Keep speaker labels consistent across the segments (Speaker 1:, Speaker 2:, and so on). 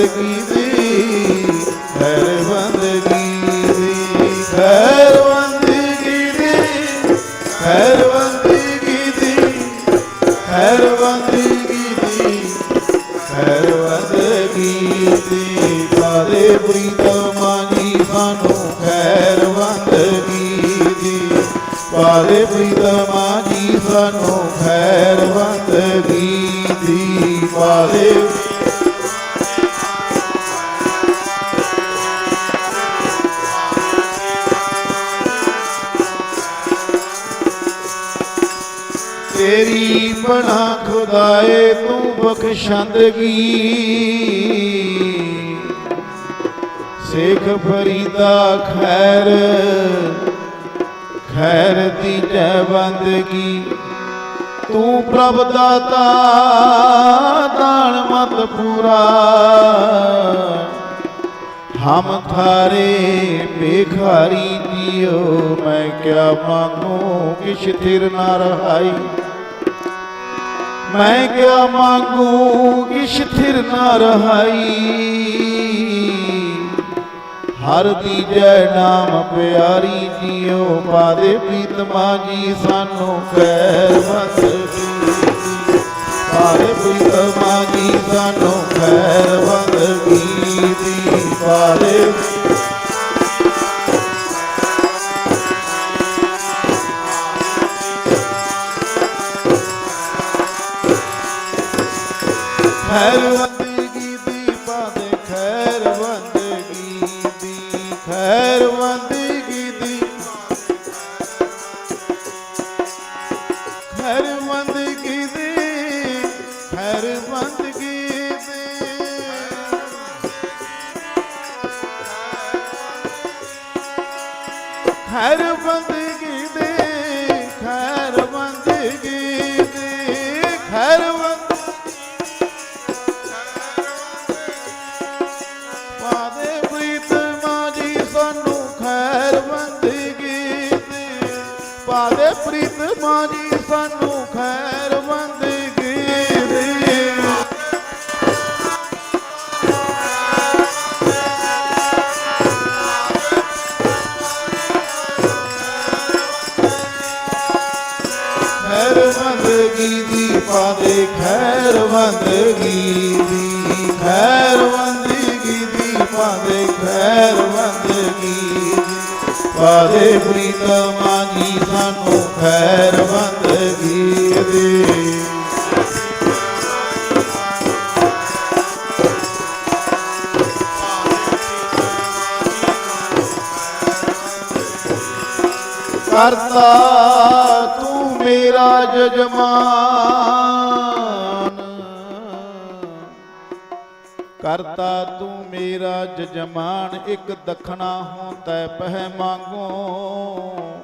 Speaker 1: ਬੰਦਗੀ ਦੀ ਖੈਰ ਬੰਦਗੀ ਦੀ ਖੈਰ ਬੰਦਗੀ ਦੀ ਖੈਰ ਬੰਦਗੀ ਦੀ ਖੈਰ ਬੰਦਗੀ ਦੀ ਖੈਰ ਬੰਦਗੀ ਦੀ। ਪਾਰੇ ਪ੍ਰੀਤਮਾ ਜੀ ਸਾਨੂੰ ਖੈਰ ਬੰਦਗੀ ਦੀ। ਪਾਰੇ ਪ੍ਰੀਤਮਾ ਜੀ ਸਾਨੂੰ ਖੈਰ ਬੰਦਗੀ ਦੀ। ਪਾਰੇ ਬਣਾ ਖੁਦਾਏ ਤੂੰ ਬਖਸ਼ੰਦਗੀ ਸੇਖ ਫਰੀਦਾ ਖੈਰ ਖੈਰ ਦੀ ਜੈ ਬੰਦਗੀ। ਤੂੰ ਪ੍ਰਭ ਦਾਤਾ ਦਾਨ ਮਤ ਪੂਰਾ। ਹਮ ਥਾਰੇ ਬੇਖਾਰੀ ਜੀਓ ਮੈਂ ਕਿਆ ਮੰਗੂ ਕਿਛ ਥਿਰ ਨਾ ਰਹਾਈ। ਮੈਂ ਕਿਆ ਮੰਗੂ ਕਿਛ ਥਿਰ ਨਾ ਰਹਾਈ। ਹਰ ਦੀ ਜੈ ਨਾਮ ਪਿਆਰੀ ਜੀਓ, ਪਾਦੇ ਪੀਤਮਾ ਜੀ ਸਾਨੂੰ ਖੈਰ ਵਸਦੀ। ਪਾਰੇ ਪੀਤਮਾ ਜੀ ਸਾਨੂੰ ਖੈਰ ਵੰਦਗੀ ਦੀ ਪਾਰੇ ਖੈਰ ਖੈਰ ਬੰਦਗੀ ਦੀ ਪਾਦੇ ਖੈਰ ਬੰਦਗੀ ਦੀ, ਖੈਰ ਬੰਦਗੀ ਦੀ ਪਾਦੇ ਖੈਰ ਬੰਦਗੀ ਦੀ। ਪਾਦੇ ਪ੍ਰੀਤਮਾ ਜੀ ਸਾਨੂੰ ਖੈਰ ਬੰਦਗੀ ਦੀ। ਕਰਤਾ ਮੇਰਾ ਜਜਮਾਨ ਕਰਤਾ ਤੂੰ ਮੇਰਾ ਜਜਮਾਨ ਇੱਕ ਦਖਣਾ ਹੋਂ ਤੈ ਪਹਿ ਮੰਗੋ।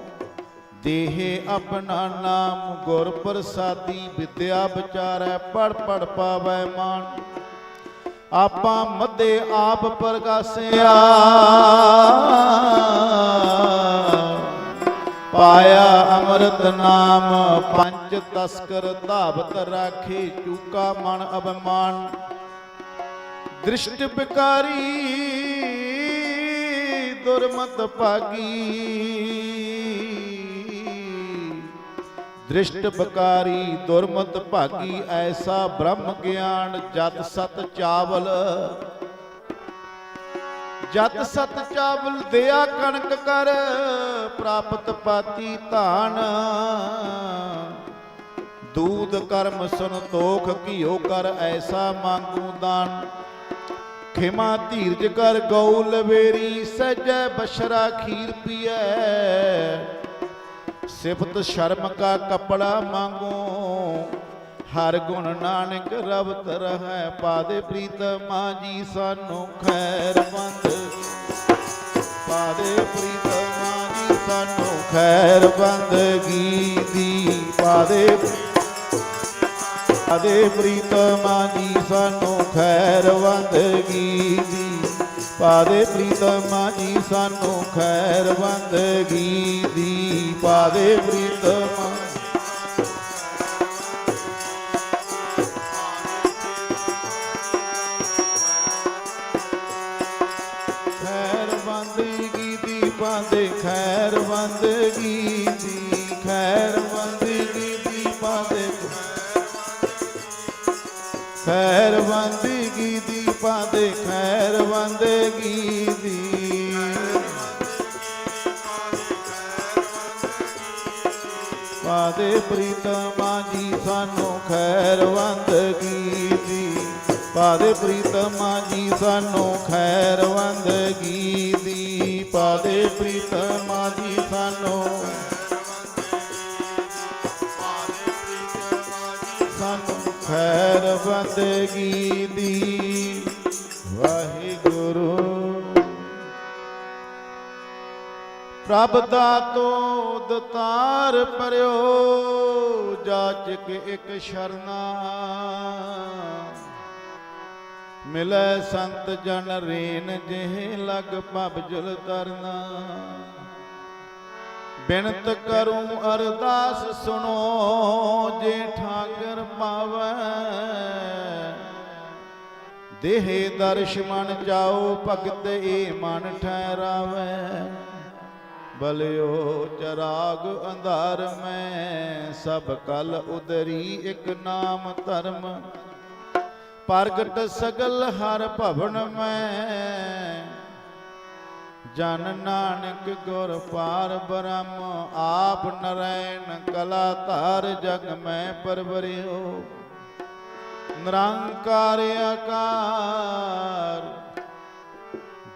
Speaker 1: ਦੇਹ ਆਪਣਾ ਨਾਮ ਗੁਰ ਪ੍ਰਸਾਦੀ, ਵਿਦਿਆ ਵਿਚਾਰੈ ਪੜ ਪੜ ਪਾਵੈ ਮਾਨ। ਆਪਾਂ ਮੱਦੇ ਆਪ ਪ੍ਰਗਾਸਿਆ। ਪਾਇਆ ਅੰਮ੍ਰਿਤ ਨਾਮ, ਪੰਜ ਤਸਕਰ ਧਾਵਤ ਰਾਖੇ, ਚੂਕਾ ਮਨ ਅਭਿਮਾਨ। ਦ੍ਰਿਸ਼ਟ ਬਿਕਾਰੀ, ਦੁਰਮਤ ਭਾਗੀ। ਦ੍ਰਿਸ਼ਟ ਬਕਾਰੀ, ਦੁਰਮਤ ਭਾਗੀ, ਐਸਾ ਬ੍ਰਹਮ ਗਿਆਨ ਜਤ ਸਤ ਚਾਵਲ। ਜਤ ਸਤ ਚਾਵਲ ਦਿਆ ਕਣਕ ਕਰ, ਪ੍ਰਾਪਤ ਪਾਤੀ ਧਾਨ। ਦੂਧ ਕਰਮ ਸੰਤੋਖ ਘਿਓ ਕਰ, ਐਸਾ ਮੰਗੂ ਦਾਨ। ਖਿਮਾ ਧੀਰਜ ਕਰ, ਗਊ ਲਵੇਰੀ, ਸਜੈ ਬਸ਼ਰਾ ਖੀਰ ਪੀਐ। ਸਿਫਤ ਸ਼ਰਮ ਕਾ ਕਪੜਾ ਮੰਗੋ ਹਰ ਗੁਣ ਨਾਨਕ ਰਵਤ ਰਹੈ ਪਾਦੇ ਪ੍ਰੀਤਮਾ ਜੀ ਸਾਨੂੰ ਖੈਰ ਪਾਦੇ ਪ੍ਰੀਤਮਾ ਜੀ ਸਾਨੂੰ ਖੈਰ ਬੰਦਗੀ ਦੀ ਪਾਦੇ ਪਾਦੇ ਪ੍ਰੀਤਮਾ ਜੀ ਸਾਨੂੰ ਖੈਰ ਬੰਦਗੀ ਦੀ ਪਾਦੇ ਪ੍ਰੀਤਮਾ ਜੀ ਸਾਨੂੰ ਖੈਰ ਬੰਦਗੀ ਦੀ ਪਾਦੇ ਪ੍ਰੀਤਮਾ ਪਾਉਂਦੇ ਖੈਰ ਬੰਦਗੀ ਦੀ, ਖੈਰ ਬੰਦਗੀ ਦੀ ਪਾਉਂਦੇ ਖੈਰ ਬੰਦਗੀ ਦੀ ਪਾਉਂਦੇ ਖੈਰ ਬੰਦਗੀ ਦੀ। ਪਾਦੇ ਪ੍ਰੀਤਮਾ ਜੀ ਸਾਨੂੰ ਖੈਰ ਬੰਦਗੀ ਦੀ। ਪਾਦੇ ਪ੍ਰੀਤਮਾ ਜੀ ਸਾਨੂੰ ਖੈਰ ਬੰਦਗੀ ਦੀ ਪਾਦੇ ਪ੍ਰੀਤਮਾ ਜੀ ਸਾਨੂੰ। ਸਾਨੂੰ ਖੈਰ ਬੰਦਗੀ ਦੀ। ਵਾਹਿਗੁਰੂ। ਪ੍ਰਭ ਦਾਤੋ ਦਤਾਰ ਪਰਿਓ ਕੇ ਇੱਕ ਸ਼ਰਨਾ। ਮਿਲੈ ਸੰਤ ਜਨ ਰੇਨ ਜਿਹ ਲਗ ਭਬਜੁਲ ਤਰਨਾ। ਬਿਨਤ ਕਰੂੰ ਅਰਦਾਸ ਸੁਣੋ, ਜੇ ਠਾਕਰ ਪਾਵੈ। ਦੇਹ ਦਰਸ਼ ਮਨ ਜਾਓ, ਭਗਤ ਏ ਮਨ ਠਹਿਰਾਵੈ। ਬਲਿਓ ਚਰਾਗ ਅੰਧਾਰ ਮੈਂ, ਸਭ ਕਲ ਉਦਰੀ ਇੱਕ ਨਾਮ ਧਰਮ। ਪ੍ਰਗਟ ਸਗਲ ਹਰ ਭਵਨ ਮੈਂ। ਜਨ ਨਾਨਕ ਗੁਰ ਪਾਰ ਬ੍ਰਹਮ, ਆਪ ਨਰੈਣ ਕਲਾ ਧਾਰ ਜਗ ਮੈਂ ਪਰਵਰਿਓ। ਨਿਰੰਕਾਰ ਆਕਾਰ,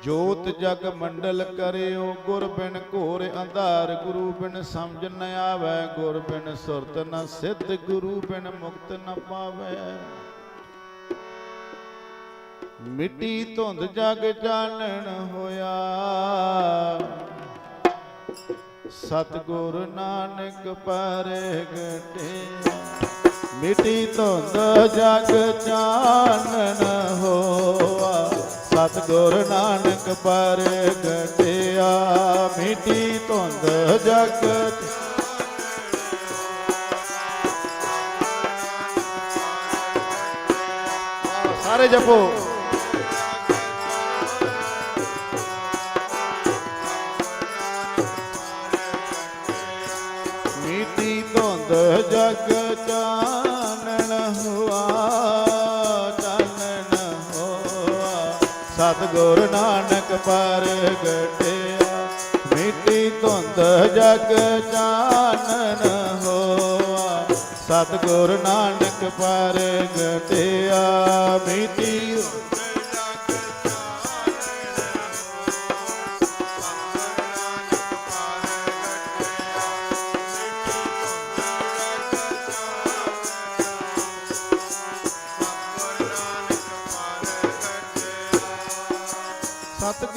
Speaker 1: ਜੋਤ ਜਗ ਮੰਡਲ ਕਰਿਓ। ਗੁਰ ਬਿਨ ਘੋਰ ਅੰਧਾਰ, ਗੁਰੂ ਬਿਨ ਸਮਝ ਨ ਆਵੈ। ਗੁਰ ਬਿਨ ਸੁਰਤ ਨ ਸਿੱਧ, ਗੁਰੂ ਬਿਨ ਮੁਕਤ ਨ ਪਾਵੈ। ਮਿੱਟੀ ਧੁੰਦ ਜਗ ਚਾਨਣ ਹੋਇਆ। ਸਤਗੁਰ ਨਾਨਕ ਪਰਗਟੇ ਮਿੱਟੀ ਧੁੰਦ ਜਗ ਚਾਨਣ ਹੋਆ। ਸਤਗੁਰ ਨਾਨਕ ਪਰਗਟਿਆ ਮਿੱਟੀ ਧੁੰਦ ਜਗ ਸਾਰੇ ਜਪੋ। ਸਤਗੁਰ ਨਾਨਕ ਪਰਗਟਿਆ ਮਿੱਟੀ ਧੁੰਦ ਜਗ ਚਾਨਣ ਹੋਆ। ਸਤਗੁਰ ਨਾਨਕ ਪਰਗਟਿਆ ਮਿੱਟੀ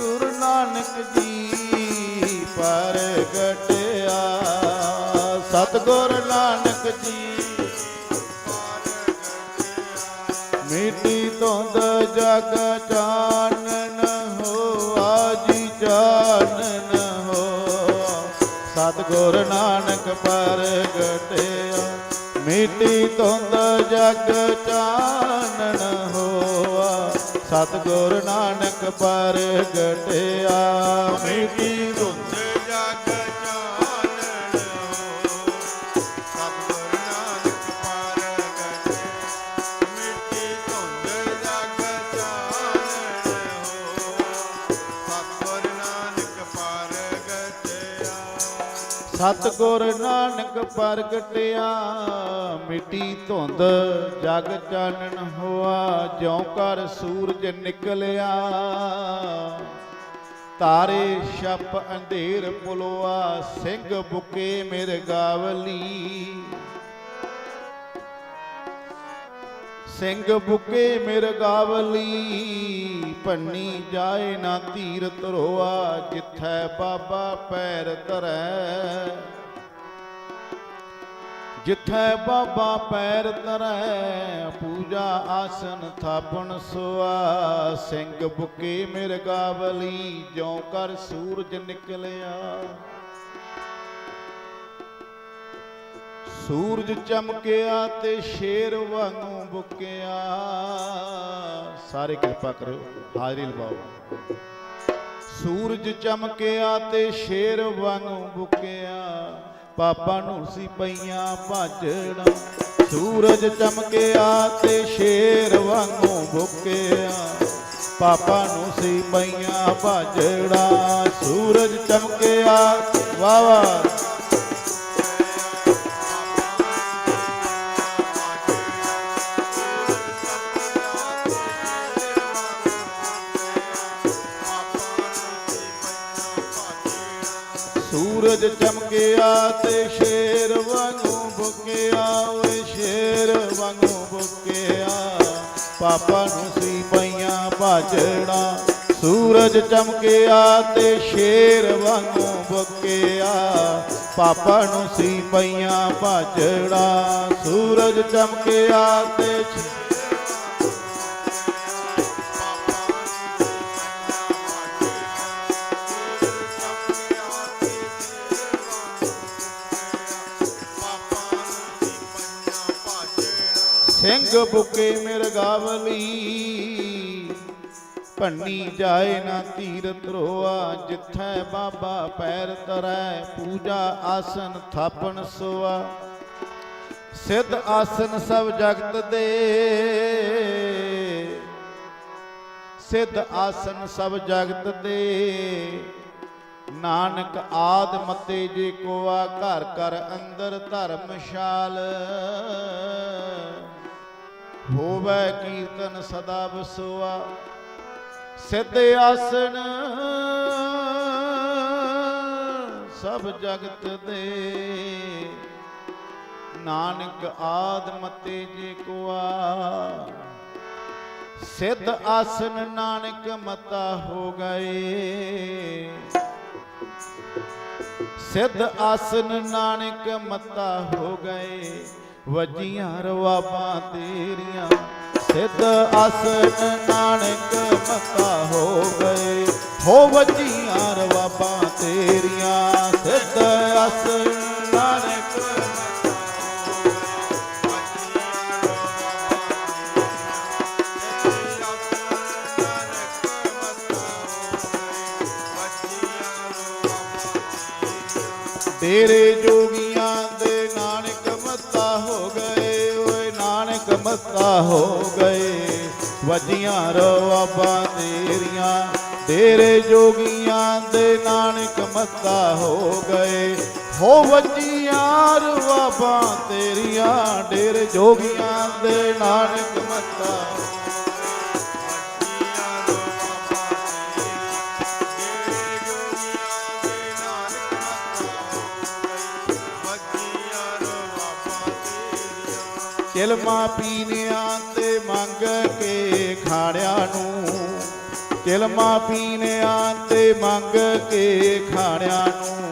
Speaker 1: ਗੁਰੂ ਨਾਨਕ ਜੀ ਪਰਗਟਿਆ ਸਤਿਗੁਰ ਨਾਨਕ ਜੀ ਮਿੱਟੀ ਧੁੰਦ ਜਗ ਚਾਨਣ ਹੋਆ ਜੀ ਚਾਨਣ ਹੋਆ ਸਤਿਗੁਰ ਨਾਨਕ ਪਰਗਟਿਆ ਮਿੱਟੀ ਧੁੰਦ ਜਗ ਚਾਨਣ ਹੋਆ ਸਤਿਗੁਰ ਨਾਨਕ ਪਰਗਟਿਆ ਮਿੱਟੀ
Speaker 2: ਸਤਿਗੁਰ ਨਾਨਕ ਪ੍ਰਗਟਿਆ,
Speaker 1: ਮਿੱਟੀ ਧੁੰਦ ਜਗ ਚਾਨਣ ਹੋਆ, ਜਿਉ ਕਰ ਸੂਰਜ ਨਿਕਲਿਆ। ਤਾਰੇ ਛਪ ਅੰਧੇਰ ਪੁਲੋਆ, ਸਿੰਘ ਬੁਕੇ ਮਿਰਗਾਵਲੀ ਸਿੰਘ ਬੁਕੇ ਮਿਰਗਾਵਲੀ ਭੰਨੀ ਜਾਏ ਨਾ ਧੀਰ ਧਰੋਆ ਜਿੱਥੈ ਬਾਬਾ ਪੈਰ ਧਰੈ। ਜਿੱਥੈ ਬਾਬਾ ਪੈਰ ਧਰੈ, ਪੂਜਾ ਆਸਨ ਥਾਪਣ ਸੁਆ। ਸਿੰਘ ਬੁਕੇ ਮਿਰਗਾਵਲੀ ਜਿਉ ਕਰ ਸੂਰਜ ਨਿਕਲਿਆ। ਸੂਰਜ ਚਮਕਿਆ ਤੇ ਸ਼ੇਰ ਵਾਂਗੂ ਬੁਕਿਆ। ਸਾਰੇ ਕਿਰਪਾ ਕਰੋ ਹਾਜ਼ਰੀ ਲਵਾਓ। ਸੂਰਜ ਚਮਕਿਆ ਤੇ ਸ਼ੇਰ ਵਾਂਗੂ ਬੁਕਿਆ। ਪਾਪਾ ਨੂੰ ਸੀ ਪਈਆਂ ਭਾਜੜਾਂ। ਸੂਰਜ ਚਮਕਿਆ ਤੇ ਸ਼ੇਰ ਵਾਂਗੂ ਬੁਕਿਆ। ਪਾਪਾ ਨੂੰ ਸੀ ਪਈਆਂ ਭਾਜੜਾਂ। ਸੂਰਜ ਚਮਕਿਆ ਵਾ ਸੂਰਜ ਚਮਕਿਆ ਤੇ ਸ਼ੇਰ ਵਾਂਗੂ ਬੁਕਿਆ, ਓਏ ਸ਼ੇਰ ਵਾਂਗੂ ਬੁਕਿਆ। ਪਾਪਾ ਨੂੰ ਸੀ ਪਈਆਂ ਭਾਜੜਾਂ, ਸੂਰਜ ਚਮਕਿਆ ਤੇ ਸ਼ੇਰ ਵਾਂਗੂ ਬੁਕਿਆ। ਪਾਪਾ ਨੂੰ ਸੀ ਪਈਆਂ ਭਾਜੜਾਂ, ਸੂਰਜ ਚਮਕਿਆ ਤੇ ਸਿੰਘ ਬੁਕੇ ਮਿਰਗਾਵਲੀ ਭੰਨੀ ਜਾਏ ਨਾ ਤੀਰ ਧਰੋਆ ਜਿੱਥੈ ਬਾਬਾ ਪੈਰ ਧਰੈ, ਪੂਜਾ ਆਸਨ ਥਾਪਣ ਸੋਆ। ਸਿੱਧ ਆਸਨ ਸਭ ਜਗਤ ਦੇ। ਸਿੱਧ ਆਸਨ ਸਭ ਜਗਤ ਦੇ। ਨਾਨਕ ਆਦ ਮਤੇ ਜੇ ਕੋਆ, ਘਰ ਘਰ ਅੰਦਰ ਧਰਮਸ਼ਾਲ ਹੋਵੇ ਕੀਰਤਨ ਸਦਾ ਵਸੋਆ ਸਿੱਧ ਆਸਣ ਸਭ ਜਗਤ ਦੇ। ਨਾਨਕ ਆਦ ਮਤੇ ਜੇ ਕੋਆ, ਸਿੱਧ ਆਸਨ ਨਾਨਕ ਮਤਾ ਹੋ ਗਏ। ਸਿੱਧ ਆਸਨ ਨਾਨਕ ਮਤਾ ਹੋ ਗਏ। ਵਜੀਆਂ ਰਵਾਬਾਂ ਤੇਰੀਆਂ ਸਿੱਧ ਆਸਨ ਨਾਨਕ ਮਤਾ ਹੋ ਗਏ ਹੋ ਵਜੀਆਂ ਰਵਾਬਾਂ ਤੇਰੀਆਂ ਸਿੱਧ ਆਸਨ ਨਾਨਕ ਤੇਰੇ ਜੋਗੀਆਂ ਨਾਨਕ ਹੋ ਗਏ। ਵਜੀਆਂ ਰਵਾਬਾਂ ਤੇਰੀਆਂ। ਤੇਰੇ ਜੋਗੀਆਂ ਦੇ ਨਾਨਕ ਮੱਤਾ ਹੋ ਗਏ। ਹੋ ਵਜੀਆਂ ਰਵਾਬਾਂ ਤੇਰੀਆਂ। ਡੇਰੇ ਜੋਗੀਆਂ ਦੇ ਨਾਨਕ ਮੱਤਾ ਕਿਲਮਾ ਪੀਨਿਆਂ ਤੇ ਮੰਗ ਕੇ ਖਾਣਿਆਂ ਨੂੰ। ਕਿਲਮਾ ਪੀਨਿਆਂ ਤੇ ਮੰਗ ਕੇ ਖਾਣਿਆਂ ਨੂੰ।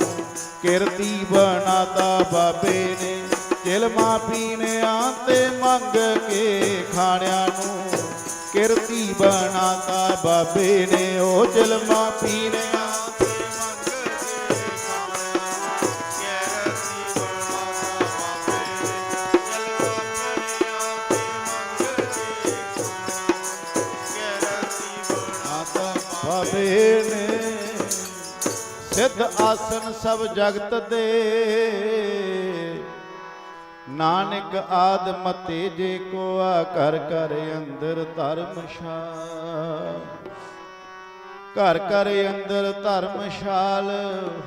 Speaker 1: ਕਿਰਤੀ ਬਣਾਤਾ ਬਾਬੇ ਨੇ। ਕਿਲਮਾ ਪੀਨਿਆਂ ਤੇ ਮੰਗ ਕੇ ਖਾਣਿਆਂ ਨੂੰ। ਕਿਰਤੀ ਬਣਾਤਾ ਬਾਬੇ ਨੇ। ਉਹ ਕਿਲਮਾ ਪੀਨਿਆਂ ਆਤਾ ਨੇ ਸਿੱਧ ਆਸਨ ਸਭ ਜਗਤ ਦੇ। ਨਾਨਕ ਆਦ ਮਤੇ ਜੇ ਕੋ ਆ ਘਰ ਕਰ ਅੰਦਰ ਧਰਮਸ਼ਾਲ ਘਰ ਘਰ ਅੰਦਰ ਧਰਮਸ਼ਾਲ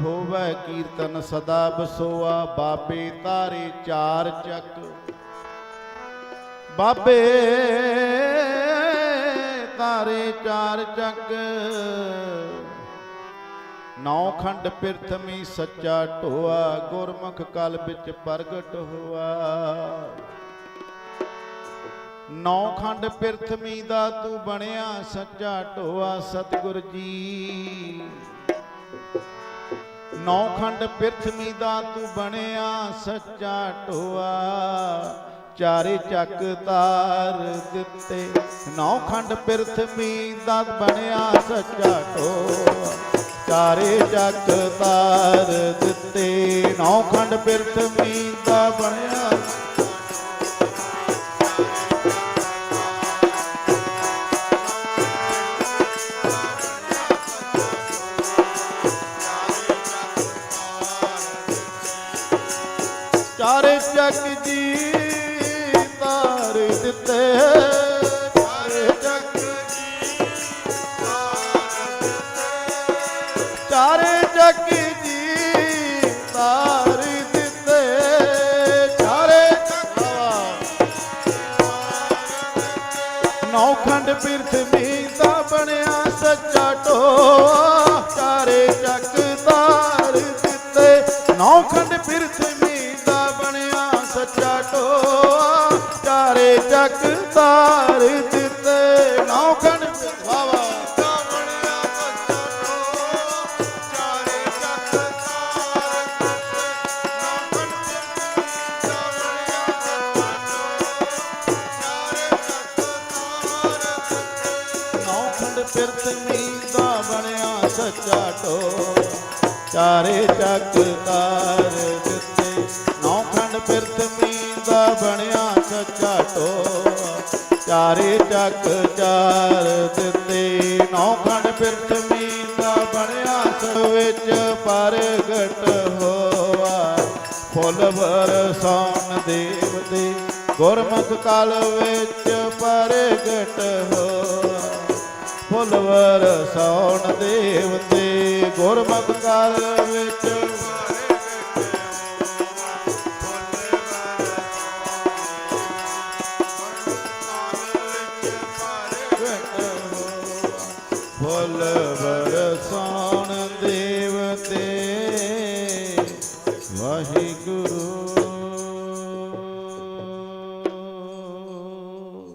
Speaker 1: ਹੋਵੇ ਕੀਰਤਨ ਸਦਾ ਬਸੋਆ, ਬਾਬੇ ਤਾਰੇ ਚਾਰ ਚੱਕ। ਬਾਬੇ ਤਾਰੇ ਚਾਰ ਚੱਕ। ਨੌ ਖੰਡ ਪਿਰਥਮੀ ਸੱਚਾ ਢੋਆ, ਗੁਰਮੁਖ ਕਲ ਵਿੱਚ ਪ੍ਰਗਟ ਹੋਆ। ਨੌ ਖੰਡ ਪਿਰਥਮੀ ਦਾ ਤੂੰ ਬਣਿਆ, ਸੱਚਾ ਢੋਆ ਸਤਿਗੁਰ ਜੀ। ਨੌ ਖੰਡ ਪ੍ਰਥਮੀ ਦਾ ਤੂੰ ਬਣਿਆ, ਸੱਚਾ ਢੋਆ। ਚਾਰੇ ਚੱਕ ਤਾਰ ਦਿੱਤੇ। ਨੌ ਖੰਡ ਪਿਰਥਮੀ ਦਾ ਬਣਿਆ ਸੱਚਾ ਢੋਆ ਚਾਰੇ ਚੱਕ ਤਾਰ ਦਿੱਤੇ। ਨੌ ਖੰਡ ਪਿਰਥਮੀ ਦਾ ਬਣਿਆ birth me. ਚਾਰੇ ਚੱਕ ਤਾਰ ਦਿੱਤੇ। ਨੌਖੰਡ ਪ੍ਰਿਥਵੀ ਦਾ ਬਣਿਆ ਸੱਚਾ ਟੋਆ। ਚਾਰੇ ਚੱਕ
Speaker 2: ਚਾਰ ਦਿੱਤੇ। ਨੌਖੰਡ ਪ੍ਰਿਥਵੀ ਦਾ ਬਣਿਆ
Speaker 1: ਸਭ ਵਿੱਚ ਪ੍ਰਗਟ ਹੋਆ। ਫੁੱਲ ਵਰਸਾਉਣ ਦੇਵ ਦੇ। ਗੁਰਮੁਖ ਕਾਲ ਵਿੱਚ ਪ੍ਰਗਟ ਹੋਆ। ਫੁੱਲ ਵਰਸਾਉਣ ਦੇਵ ਦੇ। ਗੁਰਮੁਖ ਕਾਲ ਵਿੱਚ